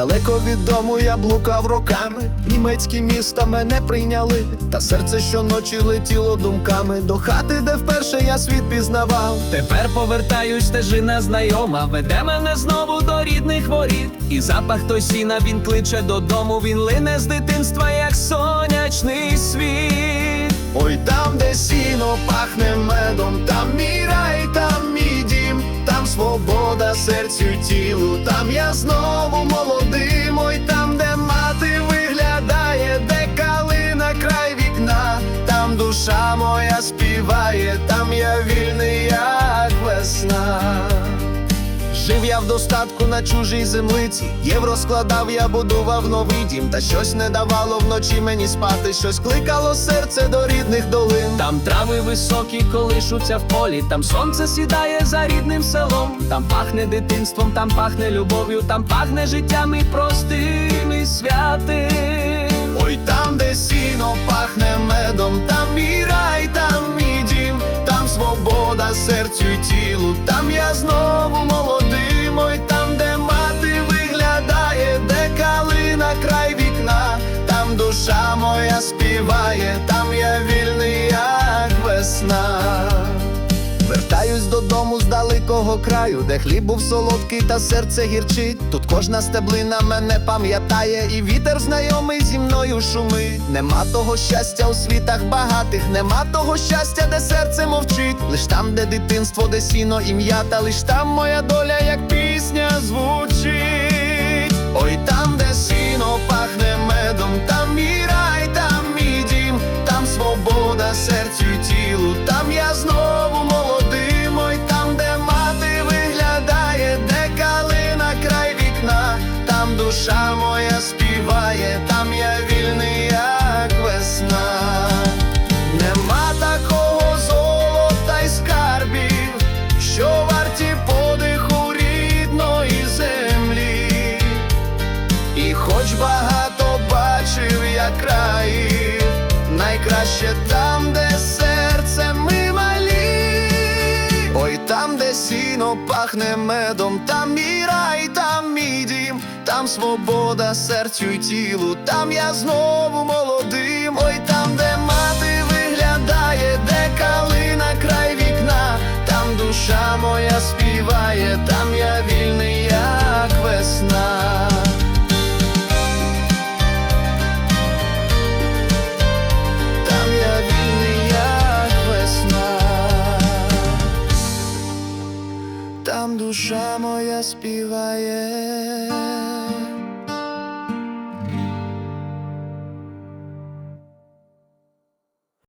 Далеко від дому я блукав роками, німецькі міста мене прийняли, та серце щоночі летіло думками до хати, де вперше я світ пізнавав. Тепер повертаюсь, стежина знайома, веде мене знову до рідних воріт. І запах той сіна він кличе додому. Він лине з дитинства, як сонячний світ. Ой, там, де сіно пахне медом, серцю тілу, там я знову молодим, ой, там, Жив я в достатку на чужій землиці, євро складав, я будував новий дім, та щось не давало вночі мені спати, щось кликало серце до рідних долин. Там трави високі колишуться в полі, там сонце сідає за рідним селом, там пахне дитинством, там пахне любов'ю, там пахне життям і простим і святим. Ой, там, де сіно пахне медом, там мій рай, там мій дім, там свобода серцю й тілу, там я знову співає, там я вільний, як весна. Вертаюсь додому з далекого краю, де хліб був солодкий та серце гірчить. Тут кожна стеблина мене пам'ятає, і вітер знайомий зі мною шумить. Нема того щастя у світах багатих, нема того щастя, де серце мовчить. Лиш там, де дитинство, де сіно ім'я, та лиш там моя доля, як пісня звучить. Ой, там, де сіно душа моя співає, там я вільний, як весна. Нема такого золота й скарбів, що варті подиху рідної землі. І хоч багато бачив я країв, найкраще там, де серце пахне медом, там мій рай, там мій дім, там свобода серцю й тілу, там я знову молодим. Ой, там, де мати виглядає, де калина край вікна, там душа моя співає, там я вільний, як весна. Душа моя співає.